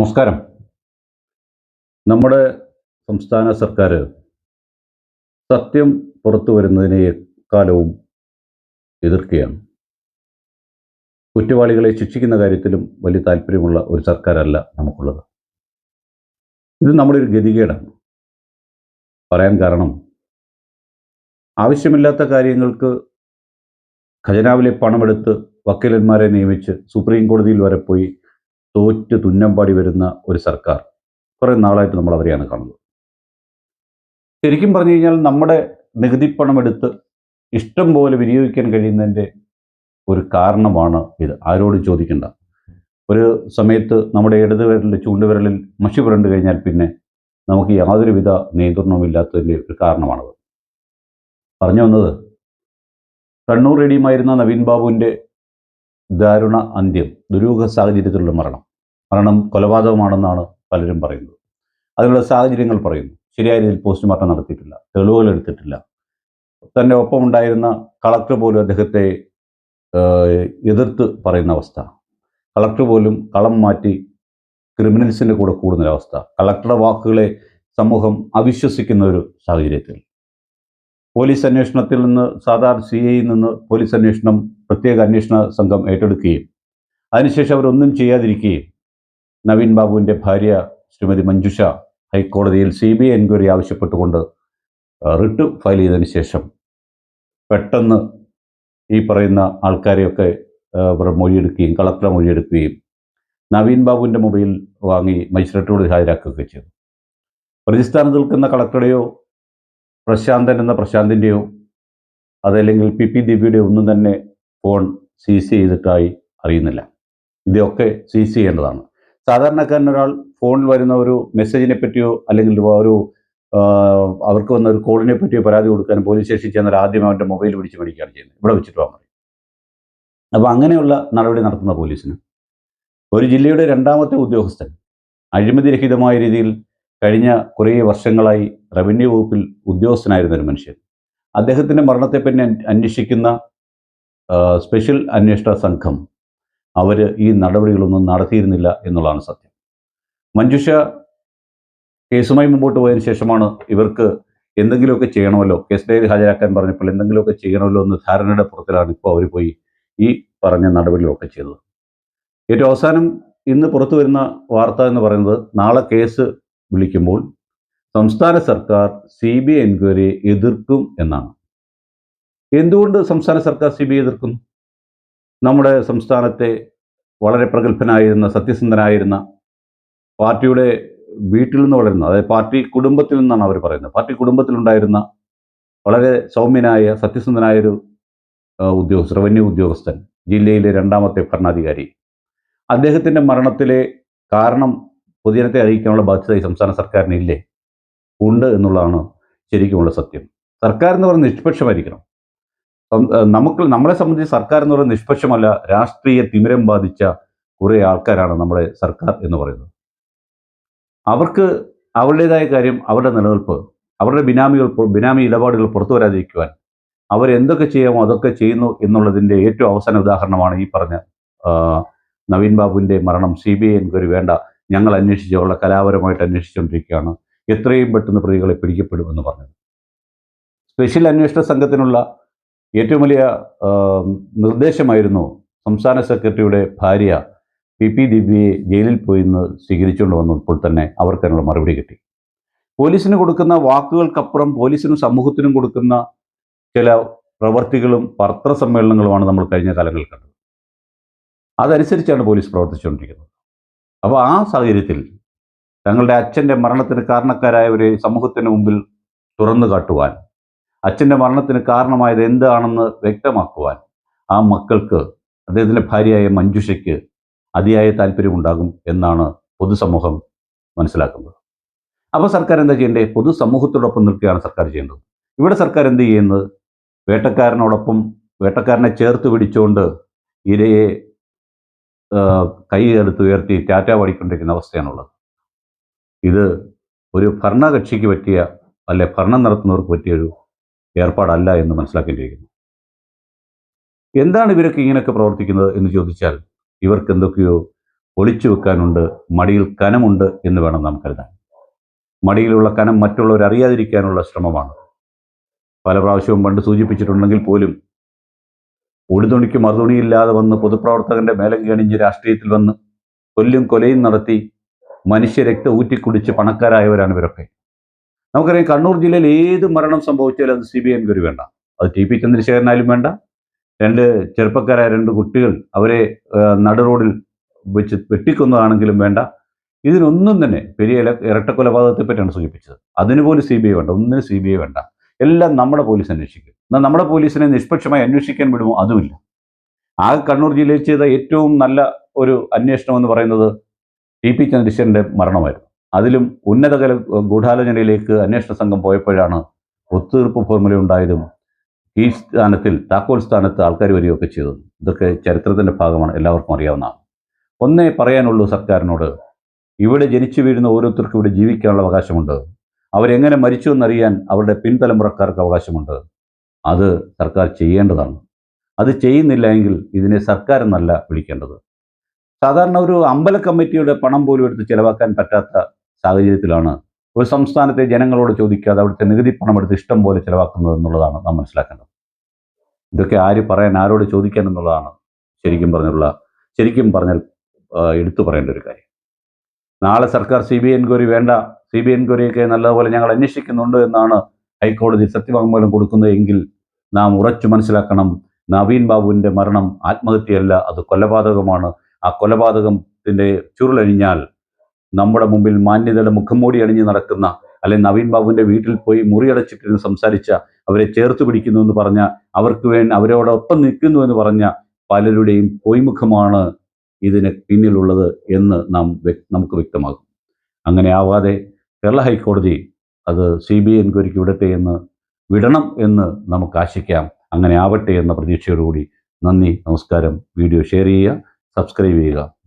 നമസ്കാരം. നമ്മുടെ സംസ്ഥാന സർക്കാർ സത്യം പുറത്തു വരുന്നതിനെ എക്കാലവും എതിർക്കുകയാണ്. കുറ്റവാളികളെ ശിക്ഷിക്കുന്ന കാര്യത്തിലും വലിയ താല്പര്യമുള്ള ഒരു സർക്കാരല്ല നമുക്കുള്ളത്. ഇത് നമ്മുടെ ഒരു ഗതികേടാണ്. പറയാൻ കാരണം ആവശ്യമില്ലാത്ത കാര്യങ്ങൾക്ക് ഖജനാവിലെ പണമെടുത്ത് വക്കീലന്മാരെ നിയമിച്ച് സുപ്രീം കോടതിയിൽ വരെ പോയി തോറ്റ് തുന്നമ്പാടി വരുന്ന ഒരു സർക്കാർ. കുറേ നാളായിട്ട് നമ്മൾ അവരെയാണ് കാണുന്നത്. ശരിക്കും പറഞ്ഞു കഴിഞ്ഞാൽ നമ്മുടെ നികുതിപ്പണം എടുത്ത് ഇഷ്ടം പോലെ വിനിയോഗിക്കാൻ കഴിയുന്നതിന്റെ ഒരു കാരണമാണ് ഇത്. ആരോടും ചോദിക്കേണ്ട. ഒരു സമയത്ത് നമ്മുടെ ഇടത് വിരലിൽ ചൂണ്ടുവിരലിൽ മഷി പുരണ്ട് കഴിഞ്ഞാൽ പിന്നെ നമുക്ക് യാതൊരുവിധ നിയന്ത്രണവും ഇല്ലാത്തതിന്റെ ഒരു കാരണമാണത്. പറഞ്ഞു വന്നത് കണ്ണൂർ റെഡിയുമായിരുന്ന നവീൻ ബാബുവിന്റെ ദാരുണ അന്ത്യം ദുരൂഹ സാഹചര്യത്തിലുള്ള മരണം. മരണം കൊലപാതകമാണെന്നാണ് പലരും പറയുന്നത്. അതിനുള്ള സാഹചര്യങ്ങൾ പറയുന്നു. ശരിയായ രീതിയിൽ പോസ്റ്റ്മോർട്ടം നടത്തിയിട്ടില്ല. തെളിവുകൾ എടുത്തിട്ടില്ല. തന്റെ ഒപ്പമുണ്ടായിരുന്ന കളക്ടർ പോലും അദ്ദേഹത്തെ എതിർത്ത് പറയുന്ന അവസ്ഥ. കളക്ടർ പോലും കളം മാറ്റി ക്രിമിനൽസിന്റെ കൂടെ കൂടുന്ന അവസ്ഥ. കളക്ടറുടെ വാക്കുകളെ സമൂഹം അവിശ്വസിക്കുന്ന ഒരു സാഹചര്യത്തിൽ. പോലീസ് അന്വേഷണത്തിൽ നിന്ന് സാധാരണ സി ഐയിൽ നിന്ന് പോലീസ് അന്വേഷണം പ്രത്യേക അന്വേഷണ സംഘം ഏറ്റെടുക്കുകയും അതിനുശേഷം അവരൊന്നും ചെയ്യാതിരിക്കുകയും നവീൻ ബാബുവിന്റെ ഭാര്യ ശ്രീമതി മഞ്ജുഷ ഹൈക്കോടതിയിൽ സി ബി ഐ എൻക്വയറി ആവശ്യപ്പെട്ടുകൊണ്ട് റിട്ട് ഫയൽ ചെയ്തതിന് ശേഷം പെട്ടെന്ന് ഈ പറയുന്ന ആൾക്കാരെയൊക്കെ ഇവർ മൊഴിയെടുക്കുകയും കളക്ടറെ മൊഴിയെടുക്കുകയും നവീൻ ബാബുവിന്റെ മൊബൈൽ വാങ്ങി മജിസ്ട്രേറ്റോട് ഹാജരാക്കുകയൊക്കെ ചെയ്തു. പ്രതിസ്ഥാനത്ത് നിൽക്കുന്ന കളക്ടറുടെയോ പ്രശാന്തൻ എന്ന പ്രശാന്തിന്റെയോ അതല്ലെങ്കിൽ പി പി ദിവ്യയുടെയോ ഒന്നും തന്നെ ഫോൺ സീസ് ചെയ്തിട്ടായി അറിയുന്നില്ല. ഇതൊക്കെ സീസ് ചെയ്യേണ്ടതാണ്. സാധാരണക്കാരൻ ഒരാൾ ഫോണിൽ വരുന്ന ഒരു മെസ്സേജിനെ പറ്റിയോ അല്ലെങ്കിൽ ഒരു അവർക്ക് വന്ന ഒരു കോളിനെ പറ്റിയോ പരാതി കൊടുക്കാൻ പോലീസ് സ്റ്റേഷനിൽ ചെന്നാൽ ആദ്യം അവന്റെ മൊബൈൽ പിടിച്ച് മേടിക്കുകയാണ് ചെയ്യുന്നത്. ഇവിടെ വെച്ചിട്ട് പോകാൻ പറയും. അപ്പോൾ അങ്ങനെയുള്ള നടപടി നടത്തുന്ന പോലീസിന് ഒരു ജില്ലയുടെ രണ്ടാമത്തെ ഉദ്യോഗസ്ഥൻ അഴിമതിരഹിതമായ രീതിയിൽ കഴിഞ്ഞ കുറേ വർഷങ്ങളായി റവന്യൂ വകുപ്പിൽ ഉദ്യോഗസ്ഥനായിരുന്ന ഒരു മനുഷ്യൻ. അദ്ദേഹത്തിന്റെ മരണത്തെപ്പറ്റി അന്വ- അന്വേഷിക്കുന്ന സ്പെഷ്യൽ അന്വേഷണ സംഘം അവർ ഈ നടപടികളൊന്നും നടത്തിയിരുന്നില്ല എന്നുള്ളതാണ് സത്യം. മഞ്ജുഷ കേസുമായി മുമ്പോട്ട് പോയതിനു ശേഷമാണ് ഇവർക്ക് എന്തെങ്കിലുമൊക്കെ ചെയ്യണമല്ലോ കേസ് ഡയറി ഹാജരാക്കാൻ പറഞ്ഞപ്പോൾ എന്തെങ്കിലുമൊക്കെ ചെയ്യണമല്ലോ എന്ന ധാരണയുടെ പുറത്തിലാണ് ഇപ്പോൾ അവർ പോയി ഈ പറഞ്ഞ നടപടികളൊക്കെ ചെയ്തത്. ഏറ്റവും അവസാനം ഇന്ന് പുറത്തു വരുന്ന വാർത്ത എന്ന് പറയുന്നത് നാളെ കേസ് വിളിക്കുമ്പോൾ സംസ്ഥാന സർക്കാർ സി ബി എൻക്വയറിയെ എതിർക്കും എന്നാണ്. എന്തുകൊണ്ട് സംസ്ഥാന സർക്കാർ സി ബി എതിർക്കുന്നു? നമ്മുടെ സംസ്ഥാനത്തെ വളരെ പ്രഗത്ഭനായിരുന്ന സത്യസന്ധനായിരുന്ന പാർട്ടിയുടെ വീട്ടിൽ നിന്ന് വളരുന്ന അതായത് പാർട്ടി കുടുംബത്തിൽ നിന്നാണ് അവർ പറയുന്നത്. പാർട്ടി കുടുംബത്തിലുണ്ടായിരുന്ന വളരെ സൗമ്യനായ സത്യസന്ധനായൊരു ഉദ്യോഗസ്ഥ റവന്യൂ ഉദ്യോഗസ്ഥൻ ജില്ലയിലെ രണ്ടാമത്തെ ഭരണാധികാരി. അദ്ദേഹത്തിന്റെ മരണത്തിലെ കാരണം പൊതുജനത്തെ അറിയിക്കാനുള്ള ബാധ്യത ഈ സംസ്ഥാന സർക്കാരിനില്ലേ? ഉണ്ട് എന്നുള്ളതാണ് ശരിക്കുമുള്ള സത്യം. സർക്കാർ എന്ന് പറയുന്നത് നിഷ്പക്ഷമായിരിക്കണം. നമുക്ക് നമ്മളെ സംബന്ധിച്ച് സർക്കാർ എന്ന് പറയുന്നത് നിഷ്പക്ഷമല്ല രാഷ്ട്രീയ തിമിരം ബാധിച്ച കുറേ ആൾക്കാരാണ് നമ്മുടെ സർക്കാർ എന്ന് പറയുന്നത്. അവർക്ക് അവരുടേതായ കാര്യം അവരുടെ നിലനിൽപ്പ് അവരുടെ ബിനാമികൾ ബിനാമി ഇടപാടുകൾ പുറത്തു വരാതിരിക്കുവാൻ അവരെന്തൊക്കെ ചെയ്യാമോ അതൊക്കെ ചെയ്യുന്നു എന്നുള്ളതിന്റെ ഏറ്റവും അവസാന ഉദാഹരണമാണ് ഈ പറഞ്ഞ നവീൻ ബാബുവിന്റെ മരണം. സി ബി ഐ എൻക്വയറി വേണ്ട. ഞങ്ങൾ അന്വേഷിച്ച് അവരുടെ കലാപരമായിട്ട് അന്വേഷിച്ചുകൊണ്ടിരിക്കുകയാണ്. എത്രയും പെട്ടെന്ന് പ്രതികളെ പിടിക്കപ്പെടുമെന്ന് പറഞ്ഞത്. സ്പെഷ്യൽ അന്വേഷണ സംഘത്തിനുള്ള ഏറ്റവും വലിയ നിർദ്ദേശമായിരുന്നു സംസ്ഥാന സെക്രട്ടറിയുടെ ഭാര്യ പി പി ദിവ്യയെ ജയിലിൽ പോയി ഇന്ന് സ്വീകരിച്ചുകൊണ്ട് വന്നപ്പോൾ തന്നെ അവർക്ക് അതിനുള്ള മറുപടി കിട്ടി. പോലീസിന് കൊടുക്കുന്ന വാക്കുകൾക്കപ്പുറം പോലീസിനും സമൂഹത്തിനും കൊടുക്കുന്ന ചില പ്രവർത്തികളും പത്രസമ്മേളനങ്ങളുമാണ് നമ്മൾ കഴിഞ്ഞ കാലങ്ങളിൽ കണ്ടത്. അതനുസരിച്ചാണ് പോലീസ് പ്രവർത്തിച്ചുകൊണ്ടിരിക്കുന്നത്. അപ്പോൾ ആ സാഹചര്യത്തിൽ തങ്ങളുടെ അച്ഛന്റെ മരണത്തിന് കാരണക്കാരായവരെ സമൂഹത്തിന് മുമ്പിൽ തുറന്നു കാട്ടുവാൻ അച്ഛന്റെ മരണത്തിന് കാരണമായത് എന്താണെന്ന് വ്യക്തമാക്കുവാൻ ആ മക്കൾക്ക് അദ്ദേഹത്തിന്റെ ഭാര്യയായ മഞ്ജുഷയ്ക്ക് അതിയായ താല്പര്യമുണ്ടാകും എന്നാണ് പൊതുസമൂഹം മനസ്സിലാക്കുന്നത്. അപ്പോൾ സർക്കാർ എന്താ ചെയ്യേണ്ടത്? പൊതുസമൂഹത്തോടൊപ്പം നിൽക്കുകയാണ് സർക്കാർ ചെയ്യേണ്ടത്. ഇവിടെ സർക്കാർ എന്ത് ചെയ്യുന്നത് വേട്ടക്കാരനോടൊപ്പം വേട്ടക്കാരനെ ചേർത്ത് പിടിച്ചുകൊണ്ട് ഇരയെ കൈ എടുത്ത് ഉയർത്തി ടാറ്റ പാടിക്കൊണ്ടിരിക്കുന്ന അവസ്ഥയാണുള്ളത്. ഇത് ഒരു ഭരണകക്ഷിക്ക് പറ്റിയ അല്ലെ ഭരണം നടത്തുന്നവർക്ക് പറ്റിയൊരു ഏർപ്പാടല്ല എന്ന് മനസ്സിലാക്കേണ്ടിയിരിക്കുന്നു. എന്താണ് ഇവരൊക്കെ ഇങ്ങനെയൊക്കെ പ്രവർത്തിക്കുന്നത് എന്ന് ചോദിച്ചാൽ ഇവർക്ക് എന്തൊക്കെയോ ഒളിച്ചു വെക്കാനുണ്ട് മടിയിൽ കനമുണ്ട് എന്ന് വേണം നാം കരുതാൻ. മടിയിലുള്ള കനം മറ്റുള്ളവർ അറിയാതിരിക്കാനുള്ള ശ്രമമാണ്. പല പ്രാവശ്യവും പണ്ട് സൂചിപ്പിച്ചിട്ടുണ്ടെങ്കിൽ പോലും ഒടുതുണിക്ക് മറുതുണിയില്ലാതെ വന്ന് പൊതുപ്രവർത്തകന്റെ മേലങ്കി അണിഞ്ഞ് രാഷ്ട്രീയത്തിൽ വന്ന് കൊല്ലും കൊലയും നടത്തി മനുഷ്യരക്തം ഊറ്റിക്കുടിച്ച് പണക്കാരായവരാണ് ഇവരൊക്കെ. നമുക്കറിയാം കണ്ണൂർ ജില്ലയിൽ ഏത് മരണം സംഭവിച്ചാലും അത് സി ബി ഐ എൻക്വയറി വേണ്ട. അത് ടി പി ചന്ദ്രശേഖരനായാലും വേണ്ട. രണ്ട് ചെറുപ്പക്കാരായ രണ്ട് കുട്ടികൾ അവരെ നടു റോഡിൽ വെച്ച് വെട്ടിക്കൊന്നതാണെങ്കിലും വേണ്ട. ഇതിനൊന്നും തന്നെ പെരിയ ഇരട്ട കൊലപാതകത്തെ പറ്റിയാണ് സൂചിപ്പിച്ചത്. അതിനുപോലും സി ബി ഐ വേണ്ട. ഒന്നിനും സി ബി ഐ വേണ്ട. എല്ലാം നമ്മുടെ പോലീസ് അന്വേഷിക്കും. എന്നാൽ നമ്മുടെ പോലീസിനെ നിഷ്പക്ഷമായി അന്വേഷിക്കാൻ വിടുമോ? അതുമില്ല. ആ കണ്ണൂർ ജില്ലയിൽ ചെയ്ത ഏറ്റവും നല്ല ഒരു അന്വേഷണം എന്ന് പറയുന്നത് ടി പി ചന്ദ്രശേഖരന്റെ മരണമായിരുന്നു. അതിലും ഉന്നതതല ഗൂഢാലോചനയിലേക്ക് അന്വേഷണ സംഘം പോയപ്പോഴാണ് ഒത്തുതീർപ്പ് ഫോർമുല ഉണ്ടായതും ഈ സ്ഥാനത്തിൽ താക്കോൽ സ്ഥാനത്ത് ആൾക്കാർ വരികയൊക്കെ ചെയ്തു ഇതൊക്കെ ചരിത്രത്തിന്റെ ഭാഗമാണ്. എല്ലാവർക്കും അറിയാവുന്ന ഒന്നേ പറയാനുള്ളൂ സർക്കാരിനോട്. ഇവിടെ ജനിച്ചു വീഴുന്ന ഓരോരുത്തർക്കും ഇവിടെ ജീവിക്കാനുള്ള അവകാശമുണ്ട്. അവരെങ്ങനെ മരിച്ചു എന്നറിയാൻ അവരുടെ പിൻതലമുറക്കാർക്ക് അവകാശമുണ്ട്. അത് സർക്കാർ ചെയ്യേണ്ടതാണ്. അത് ചെയ്യുന്നില്ല എങ്കിൽ ഇതിനെ സർക്കാർ എന്നല്ല വിളിക്കേണ്ടത്. സാധാരണ ഒരു അമ്പല കമ്മിറ്റിയുടെ പണം പോലും എടുത്ത് ചിലവാക്കാൻ പറ്റാത്ത സാഹചര്യത്തിലാണ്. ഒരു സംസ്ഥാനത്തെ ജനങ്ങളോട് ചോദിക്കാതെ അവിടുത്തെ നികുതി പണം എടുത്ത് ഇഷ്ടം പോലെ ചിലവാക്കുന്നത് എന്നുള്ളതാണ് നാം മനസ്സിലാക്കേണ്ടത്. ഇതൊക്കെ ആര് പറയാൻ ആരോട് ചോദിക്കാൻ എന്നുള്ളതാണ് ശരിക്കും പറഞ്ഞുള്ള ശരിക്കും പറഞ്ഞാൽ എടുത്തു പറയേണ്ട ഒരു കാര്യം. നാളെ സർക്കാർ സി ബി എൻക്വയറി വേണ്ട സി ബി എൻക്വയറിയൊക്കെ നല്ലതുപോലെ ഞങ്ങൾ അന്വേഷിക്കുന്നുണ്ട് എന്നാണ് ഹൈക്കോടതി സത്യവാങ്മൂലം കൊടുക്കുന്നത് എങ്കിൽ നാം ഉറച്ചു മനസ്സിലാക്കണം നവീൻ ബാബുവിന്റെ മരണം ആത്മഹത്യയല്ല അത് കൊലപാതകമാണ്. ആ കൊലപാതകത്തിന്റെ ചുരുളഴിഞ്ഞാൽ നമ്മുടെ മുമ്പിൽ മാന്യതയുടെ മുഖംമൂടി അണിഞ്ഞ് നടക്കുന്ന അല്ലെങ്കിൽ നവീൻ ബാബുവിന്റെ വീട്ടിൽ പോയി മുറിയടച്ചിട്ടിരുന്ന് സംസാരിച്ച അവരെ ചേർത്ത് പിടിക്കുന്നു എന്ന് പറഞ്ഞ അവർക്ക് വേണ്ടി അവരോടൊപ്പം നിൽക്കുന്നു എന്ന് പറഞ്ഞ പലരുടെയും പൊയ്മുഖമാണ് ഇതിന് പിന്നിലുള്ളത് എന്ന് നാം നമുക്ക് വ്യക്തമാകും. അങ്ങനെ ആവാതെ കേരള ഹൈക്കോടതി അത് സി ബി ഐ എൻക്വയറിക്ക് വിടട്ടെ എന്ന് വിടണം എന്ന് നമുക്ക് ആശിക്കാം. അങ്ങനെ ആവട്ടെ എന്ന പ്രതീക്ഷയോടുകൂടി നന്ദി നമസ്കാരം. വീഡിയോ ഷെയർ ചെയ്യുക സബ്സ്ക്രൈബ് ചെയ്യുക.